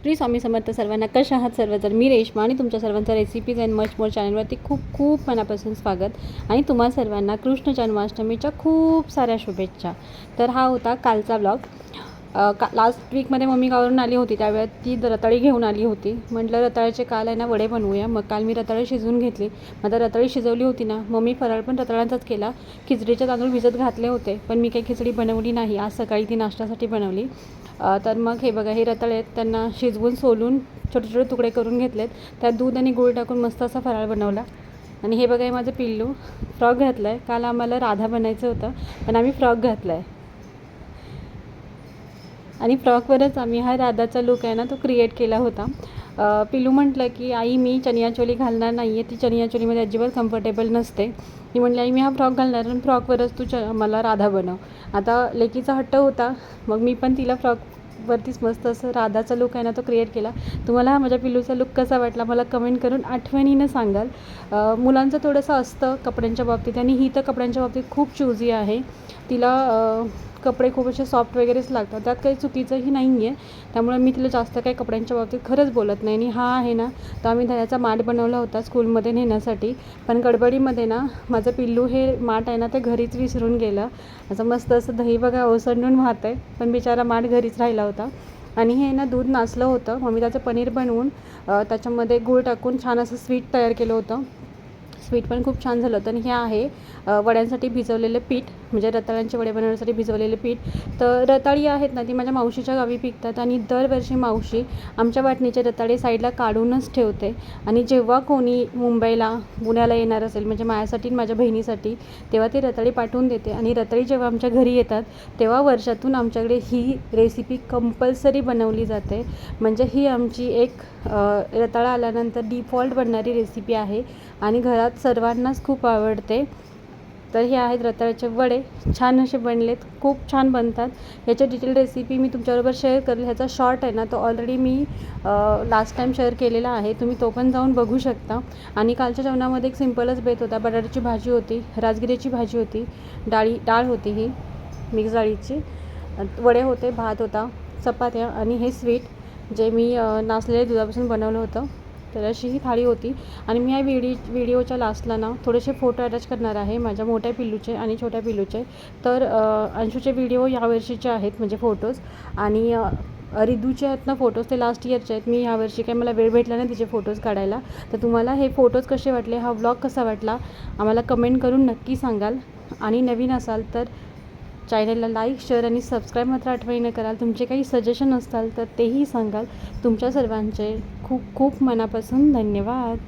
श्री स्वामी समर्थ सर्वांना कशा आहात सर्वजण मी रेश्मा आणि तुमच्या सर्वांचं रेसिपीज अँड मच मोर चॅनलवरती खूप खूप मनापासून स्वागत. आणि तुम्हा सर्वांना कृष्ण जन्माष्टमीच्या खूप साऱ्या शुभेच्छा. तर हा होता कालचा ब्लॉग का लास्ट वीकमध्ये मम्मी गावावरून आली होती त्यावेळेस ती रताळी घेऊन आली होती. म्हटलं रताळ्याचे काल आहे ना वडे बनवूया. मग काल मी रताळे शिजवून घेतली. मग आता रताळी शिजवली होती ना मम्मी फराळ पण रताळ्यांचाच केला. खिचडीचे तांदूळ भिजत घातले होते पण मी काही खिचडी बनवली नाही. आज सकाळी ती नाश्त्यासाठी बनवली. तर मग हे बघा हे रताळे आहेत त्यांना शिजवून सोलून छोटे छोटे तुकडे करून घेतलेत. त्यात दूध आणि गूळ टाकून मस्त असा फराळ बनवला. आणि हे बघा हे माझं पिल्लू फ्रॉक घातला आहे काल आम्हाला राधा बनायचं होतं पण आम्ही फ्रॉक घातला आहे आणि फ्रॉकवरच आम्ही हा राधाचा लुक आहे ना तो क्रिएट केला होता. पिल्लू पिलू म्हटलं की आई मी चनियाचोली घालणार नाही आहे ती चनियाचोलीमध्ये अजिबात कम्फर्टेबल नसते. मी म्हटली आई मी हा फ्रॉक घालणार आणि फ्रॉकवरच तू च मला राधा बनव. आता लेकीचा हट्ट होता. मग मी पण तिला फ्रॉकवरतीच मस्त असं राधाचा लुक आहे ना तो क्रिएट केला. तुम्हाला हा माझ्या पिल्लूचा लुक कसा वाटला मला कमेंट करून आठवणीनं सांगाल. मुलांचं थोडंसं असतं कपड्यांच्या बाबतीत आणि ही तर कपड्यांच्या बाबतीत खूप चूजी आहे. तिला कपडे खूप असे सॉफ्ट वगैरेच लागतात. त्यात काही चुकीचंही नाही आहे त्यामुळे मी तिला जास्त काही कपड्यांच्या बाबतीत खरंच बोलत नाही. आणि हा आहे ना तर आम्ही दह्याचा माठ बनवला होता स्कूलमध्ये नेण्यासाठी. पण गडबडीमध्ये ना माझं पिल्लू हे माठ आहे ना ते घरीच विसरून गेलं. असं मस्त असं दही बघा ओसंडून वाहत आहे पण बिचारा माठ घरीच राहिला होता. आणि हे ना दूध नाचलं होतं. मग मी त्याचं पनीर बनवून त्याच्यामध्ये गूळ टाकून छान असं स्वीट तयार केलं होतं. स्वीट पण खूप छान झालं होतं. आणि हे आहे वड्यांसाठी भिजवलेलं पीठ म्हणजे रताळ्यांचे वडे बनवण्यासाठी भिजवलेलं पीठ. तर रताळी आहेत ना ती माझ्या मावशीच्या गावी पिकतात आणि दरवर्षी मावशी आमच्या वाटणीचे रताळे साईडला काढूनच ठेवते. आणि जेव्हा कोणी मुंबईला पुण्याला येणार असेल म्हणजे माझ्यासाठी आणि माझ्या बहिणीसाठी तेव्हा ती रताळी पाठवून देते. आणि रताळी जेव्हा आमच्या घरी येतात तेव्हा वर्षातून आमच्याकडे ही रेसिपी कंपल्सरी बनवली जाते. म्हणजे ही आमची एक रताळा आल्यानंतर डिफॉल्ट बनणारी रेसिपी आहे. आणि घरात सर्वांनाच खूप आवडते. तर हे आहेत रताळ्याचे वडे. छान असे बनलेत. खूप छान बनतात. ह्याच्या डिटेल रेसिपी मी तुमच्याबरोबर शेअर करेल. ह्याचा शॉर्ट आहे ना तो ऑलरेडी मी लास्ट टाईम शेअर केलेला आहे. तुम्ही तो पण जाऊन बघू शकता. आणि कालच्या जेवणामध्ये एक सिम्पलच बेत होता. बटाट्याची भाजी होती राजगिरीची भाजी होती डाळी डाळ होती ही मिक्स डाळीची. वडे होते भात होता चपात्या आणि हे स्वीट जे मी नाचलेल्या दुधापासून बनवलं होतं. तर अशी ही थाळी होती. आणि मी या व्हिडिओ व्हिडिओच्या लास्टला ना थोडेसे फोटो अटॅच करणार आहे माझ्या मोठ्या पिल्लूचे आणि छोट्या पिल्लूचे. तर अंशूचे व्हिडिओ यावर्षीचे आहेत म्हणजे फोटोज आणि रिदूचे आहेत ना फोटोज ते लास्ट इयरचे आहेत. मी यावर्षी काही मला वेळ भेटला नाही तिचे फोटोज काढायला. तर तुम्हाला हे फोटोज कसे वाटले हा ब्लॉग कसा वाटला आम्हाला कमेंट करून नक्की सांगाल. आणि नवीन असाल तर चॅनलला लाईक शेअर आणि सबस्क्राईब मात्र आठवणीनं कराल. तुमचे काही सजेशन असताल तर तेही सांगाल. तुमच्या सर्वांचे खूप खूप मनापासून धन्यवाद.